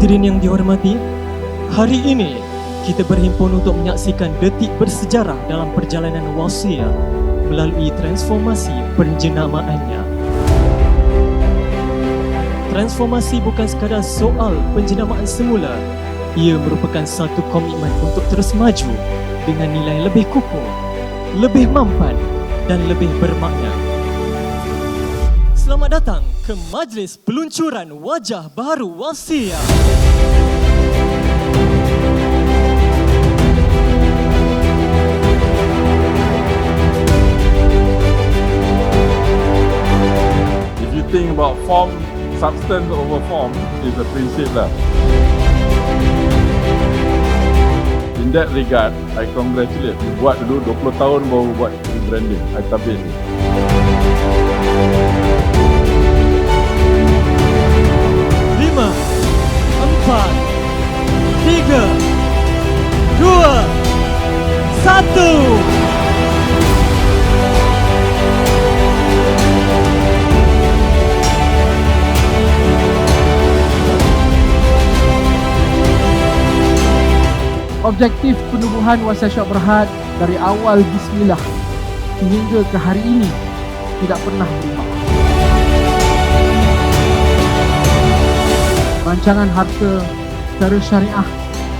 Hadirin yang dihormati, hari ini kita berhimpun untuk menyaksikan detik bersejarah dalam perjalanan Wasia melalui transformasi penjenamaannya. Transformasi bukan sekadar soal penjenamaan semula, ia merupakan satu komitmen untuk terus maju dengan nilai lebih kukuh, lebih mampan dan lebih bermakna. Selamat datang ke majlis peluncuran wajah baru Wasia. If you think about form, substance over form is a principle lah. In that regard, I congratulate. Buat dulu 20 tahun baru buat rebranding. I tabik ni. Empat, tiga, dua, satu. Objektif penubuhan Wasya Berhad dari awal Bismillah hingga ke hari ini tidak pernah berubah. Rancangan harta secara syariah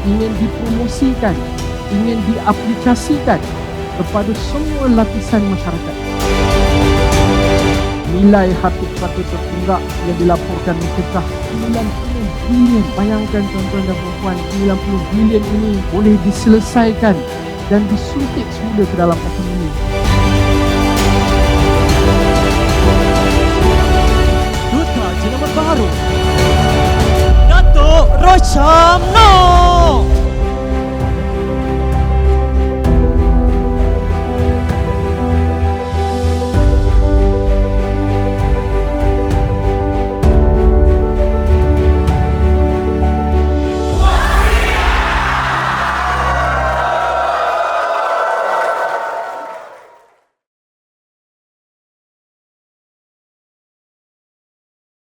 ingin dipromosikan, ingin diaplikasikan kepada semua lapisan masyarakat. Nilai harta harta tertunggak yang dilaporkan mencapai 90 bilion. Bayangkan tuan-tuan dan puan 90 bilion ini boleh diselesaikan dan disuntik semula ke dalam ekonomi. no.